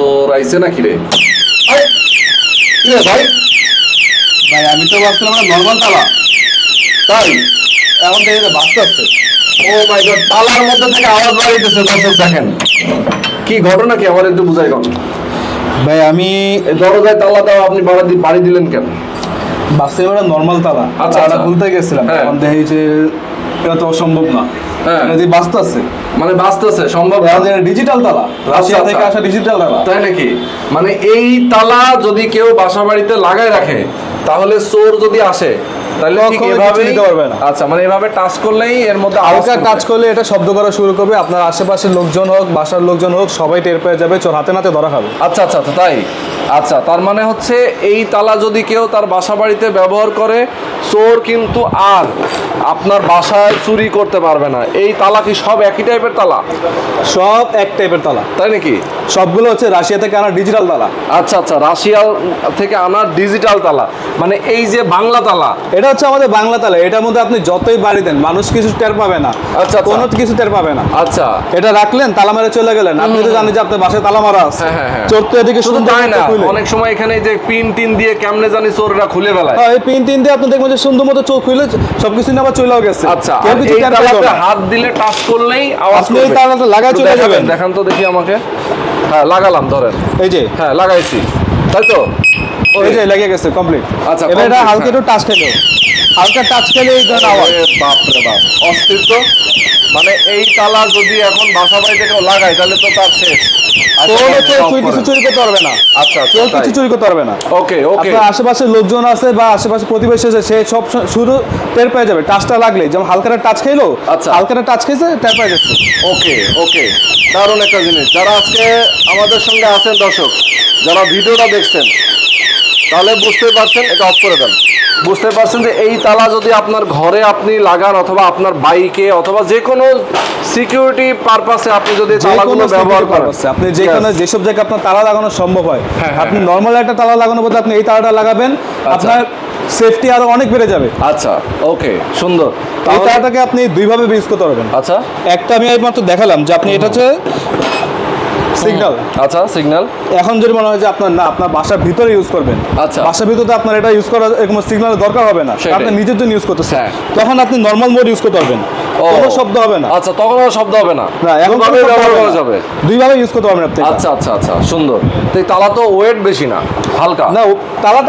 চোর আইছে নাকি রে? ভাই? ভাই আমি তো ভাবছিলাম নর্মাল তালা। তাই এখন দেখে তো বাঁচতে আসছে। ও মাই গড তালার মধ্যে থেকে আওয়াজ বাড়িতেছে দর্শক দেখেন। কি ঘটনা কি? আমার একটু বুঝাই কম ভাই আমি দরজায় তালা দেওয়া আপনি বাড়ি বাড়ি দিলেন কেন? ভাবছিলাম এটা নর্মাল তালা। আচ্ছা, তালাটা আচ্ছা। খুলতে গেছিলাম। হ্যাঁ। এখন দেখি যে এটা তো অসম্ভব না। হ্যাঁ। মানে বাঁচতেছে সম্ভব ডিজিটাল তালা। রাশিয়া আচ্ছা। থেকে আসা ডিজিটাল তালা। তাই নাকি? মানে এই তালা যদি কেউ বাসা বাড়িতে লাগায় রাখে তাহলে চোর যদি আসে তাহলে ঠিক পারবে না। আচ্ছা মানে এভাবে টাচ করলেই এর মধ্যে আওয়াজ হালকা টাচ করলে এটা শব্দ করা শুরু করবে। আপনার আশেপাশের লোকজন হোক বাসার লোকজন হোক সবাই টের পেয়ে যাবে চোর হাতে নাতে ধরা খাবে। আচ্ছা আচ্ছা আচ্ছা, তাই? আচ্ছা তার মানে হচ্ছে এই তালা যদি কেউ তার বাসা বাড়িতে ব্যবহার করে চোর কিন্তু আর আপনার বাসায় চুরি করতে পারবে না। এই তালা কি সব একই টাইপের তালা? সব এক টাইপের তালা। তাই নাকি? সবগুলো হচ্ছে রাশিয়া থেকে আনা ডিজিটাল তালা। আচ্ছা আচ্ছা রাশিয়া থেকে আনার ডিজিটাল তালা। মানে এই যে বাংলা তালা। এটা হচ্ছে আমাদের বাংলা তালা। এটার মধ্যে আপনি যতই বাড়ি দেন মানুষ কিছু টের পাবে না। আচ্ছা, আচ্ছা। কোনো কিছু টের পাবে না। আচ্ছা। এটা রাখলেন তালা মারে চলে গেলেন। আপনি তো জানেন যে আপনার বাসায় তালা মারা আছে। হ্যাঁ, হ্যাঁ, হ্যাঁ। চোর তো এদিকে শুধু তাই না। খুলে। অনেক সময় এখানে যে পিন টিন দিয়ে কেমনে জানি চোররা খুলে বেলায় হ্যাঁ, এই পিন টিন দিয়ে আপনি দেখবেন যে সুন্দর মতো চোখ খুলে সবকিছু নিয়ে আবার চলেও গেছে। আচ্ছা হাত দিলে টাচ করলেই আওয়াজ আপনি। তালাটা লাগায় চলে যাবেন। দেখান তো দেখি আমাকে। হ্যাঁ লাগালাম ধরেন। এই যে। হ্যাঁ লাগাইছি। তাই তো? এই যে লাগিয়ে গেছে কমপ্লিট আচ্ছা, এবার এটা হালকা হ্যাঁ। একটু টাচ খেলো হালকা টাচ খেলে এই ধরনের আওয়াজ। আরে বাপ রে বাপ অস্থির মানে এই তালা যদি এখন বাসা বাড়িতে কেউ লাগায় তাহলে তো তার শেষ। চোর তাহলে হচ্ছে off তুই কিছু চুরি করতে পারবে না। কেউ কিছু চুরি করতে পারবে না। ওকে ওকে। আপনার আশেপাশে লোকজন আছে বা আশেপাশে প্রতিবেশী আছে সে সব শুরু টের পেয়ে যাবে। টাচটা লাগলে যেমন হালকাটা টাচ খেলো আচ্ছা। হালকাটা টাচ খেয়েছে টের পেয়ে যাচ্ছে ওকে ওকে। দারুণ একটা জিনিস। যারা আজকে আমাদের সঙ্গে আছেন দর্শক যারা ভিডিওটা দেখছেন তাহলে বুঝতে পারছেন এটা অফ করে দেন। বুঝতে পারছেন যে এই তালা যদি আপনার ঘরে আপনি লাগান অথবা আপনার বাইকে অথবা যে কোনো সিকিউরিটি পারপাসে আপনি যদি তালাগুলো ব্যবহার করেন। আপনি যে কোনো. যেসব জায়গায় আপনার তালা লাগানো সম্ভব হয় হ্যাঁ, আপনি হ্যাঁ। নর্মাল একটা তালা লাগানোর বদলে আপনি এই তালাটা লাগাবেন আপনার সেফটি আরও অনেক বেড়ে যাবে। আচ্ছা ওকে সুন্দর। এই তালাটাকে আপনি দুইভাবে ইউজ করতে পারবেন। আচ্ছা। একটা আমি এইমাত্র দেখালাম যে আপনি এটা হচ্ছে সিগন্যাল আচ্ছা সিগন্যাল এখন যদি মনে হয় যে আপনার না আপনার বাসার ভিতরে ইউজ করবেন আচ্ছা। বাসার ভিতরে আপনার এটা ইউজ করার এরকম সিগন্যালের দরকার হবে না। আপনি নিজের জন্য ইউজ করতেছেন হ্যাঁ। তখন আপনি নর্মাল মোড ইউজ করতে পারবেন কোনো শব্দ হবে না। আচ্ছা তখন আর শব্দ হবে না। না এখন ব্যবহার করা যাবে। দুইভাবে ইউজ করতে পারবেন আপনি আচ্ছা আচ্ছা আচ্ছা সুন্দর। তো তালা তো ওয়েট বেশি না হালকা। না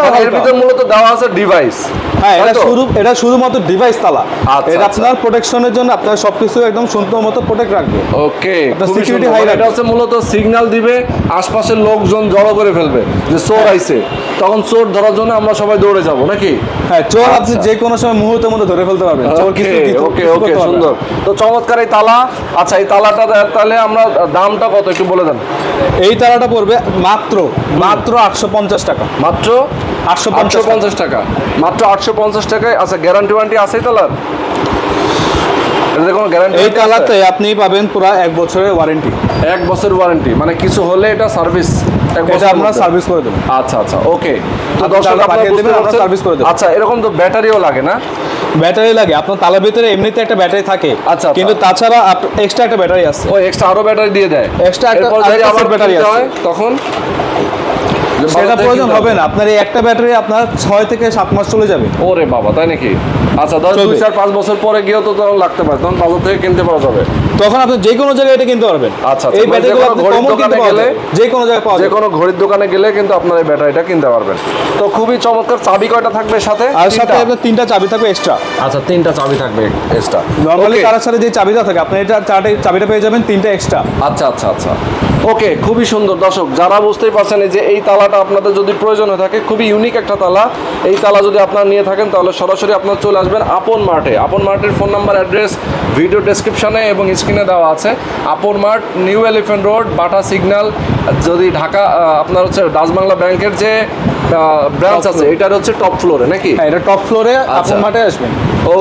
মানে এর। ভিতর মূলত দেওয়া আছে ডিভাইস হ্যাঁ এটা শুধু এটা শুধুমাত্র ডিভাইস তালা। আচ্ছা, এটা আচ্ছা। আপনার প্রোটেকশনের জন্য আপনার সবকিছু একদম সুন্দর মতো প্রোটেক্ট রাখবে। ওকে high মানে এটা হচ্ছে মূলত সিগন্যাল দিবে আশপাশের লোকজন জড়ো করে ফেলবে যে চোর আইছে। তখন চোর ধরার জন্য আমরা সবাই দৌড়ে যাব নাকি? হ্যাঁ চোর আপনি আচ্ছা। যে কোনো সময় মুহূর্তের মধ্যে ধরে ফেলতে পারবেন। চোর কিছু ওকে ওকে। সুন্দর। তো চমৎকার এই তালা। আচ্ছা এই তালাটা তাহলে আমরা দামটা কত একটু বলে দেন। এই তালাটা পড়বে মাত্র মাত্র আটশো পঞ্চাশ টাকা। মাত্র আটশো পঞ্চাশ টাকা। মাত্র আটশো পঞ্চাশ টাকায় আচ্ছা গ্যারান্টি ওয়ারেন্টি আছে তালার? এটাতে কোনো গ্যারান্টি এই তালাতে আপনি পাবেন পুরো এক বছরের ওয়ারেন্টি এক বছর ওয়ারেন্টি মানে কিছু হলে এটা সার্ভিস এটা আমরা সার্ভিস করে দেবো। আচ্ছা আচ্ছা ওকে তো দর্শক পাঠিয়ে দেবেন, আমরা সার্ভিস করে দেবো। আচ্ছা এরকম তো ব্যাটারিও লাগে না? ব্যাটারি লাগে। আপনার তালার ভিতরে এমনিতে একটা ব্যাটারি থাকে। আচ্ছা, আচ্ছা। কিন্তু তাছাড়া এক্সট্রা একটা ব্যাটারি আছে। ও এক্সট্রা আরও ব্যাটারি দিয়ে দেয়। Extra একটা- আবার set আছে। তখন? সেটা প্রয়োজন হবে না। আপনার এই একটা ব্যাটারি আপনার ছয় থেকে সাত মাস চলে যাবে। ওরে বাবা তাই নাকি? আচ্ছা দশ। দুই চার পাঁচ বছর পরে গিয়েও তো তখন লাগতে পারে তখন বাজার থেকে কিনতে পাওয়া যাবে। তখন আপনি যে কোনো জায়গায় এটা কিনতে পারবেন। আচ্ছা, আচ্ছা, এই মানে ব্যাটারিগুলো যে কোনো আপনি ঘড়ির কমন কিনতে গেলে যায় যে কোনো জায়গায় পাওয়া যে যাবে। কোনো ঘড়ির দোকানে গেলে কিন্তু আপনার এই ব্যাটারিটা কিনতে পারবেন। তো খুবই চমৎকার চাবি কয়টা থাকবে সাথে? আর সাথে? আপনার তিনটা চাবি থাকবে এক্সট্রা আচ্ছা তিনটা চাবি থাকবে এক্সট্রা নর্মালি তার সাথে যে চাবিটা থাকে আপনি এটা চারটে চাবিটা পেয়ে যাবেন তিনটা এক্সট্রা আচ্ছা আচ্ছা আচ্ছা। ওকে খুবই সুন্দর। দর্শক যারা বুঝতেই পারছেন এই যে এই তালাটা আপনাদের যদি প্রয়োজন হয়ে থাকে খুবই ইউনিক একটা তালা। এই তালা যদি আপনারা নিয়ে থাকেন তাহলে সরাসরি আপনারা চলে আসবেন আপন মার্টে আপন মার্টের ফোন নাম্বার অ্যাড্রেস ভিডিও ডেসক্রিপশনে এবং স্ক্রিনে দেওয়া আছে। Apon Mart New Elephant Road Bata signal যদি ঢাকা আপনার হচ্ছে ডাচবাংলা ব্যাংকের যে ব্রাঞ্চ আছে এটার হচ্ছে টপ ফ্লোরে নাকি? হ্যাঁ এটা টপ ফ্লোরে আচ্ছা। আপন মাঠে আসবেন।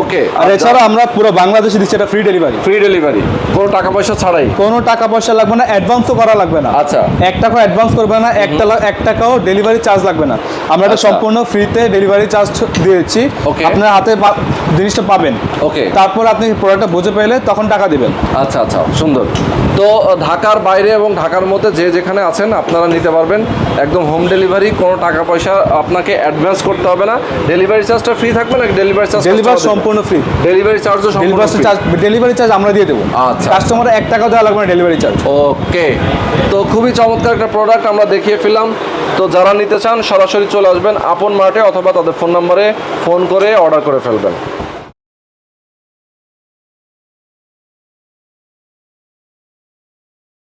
ওকে আর এছাড়া আমরা পুরো বাংলাদেশে দিচ্ছি এটা ফ্রি ডেলিভারি ফ্রি ডেলিভারি কোনো টাকা পয়সা ছাড়াই? কোনো টাকা পয়সা লাগবে না অ্যাডভান্সও করা লাগবে না। আচ্ছা। এক টাকা অ্যাডভান্স করবে না এক টাকা এক টাকাও ডেলিভারি চার্জ লাগবে না। আমরা এটা আচ্ছা। সম্পূর্ণ ফ্রিতে ডেলিভারি চার্জ দিয়েছি. আপনার হাতে জিনিসটা পাবেন। ওকে তারপর আপনি প্রোডাক্টটা বুঝে পেলে তখন টাকা দিবেন। আচ্ছা আচ্ছা। সুন্দর। তো ঢাকার বাইরে এবং ঢাকার মধ্যে যে যেখানে আছেন আপনারা নিতে পারবেন। একদম হোম ডেলিভারি কোনো টাকা পয়সা আপনাকে অ্যাডভান্স করতে হবে না। ডেলিভারি চার্জটা ফ্রি থাকবে নাকি ডেলিভারি চার্জ ডেলিভারি সম্পূর্ণ ফ্রি ডেলিভারি চার্জও সম্পূর্ণ চার্জ ডেলিভারি চার্জ আমরা দিয়ে দেবো। আচ্ছা। কাস্টমার এক টাকা দেওয়া লাগবে না ডেলিভারি চার্জ ওকে তো খুবই চমৎকার একটা প্রোডাক্ট আমরা দেখিয়ে ফেলাম তো যারা নিতে চান সরাসরি চলে আসবেন আপন মার্টে অথবা তাদের ফোন নম্বরে ফোন করে অর্ডার করে ফেলবেন।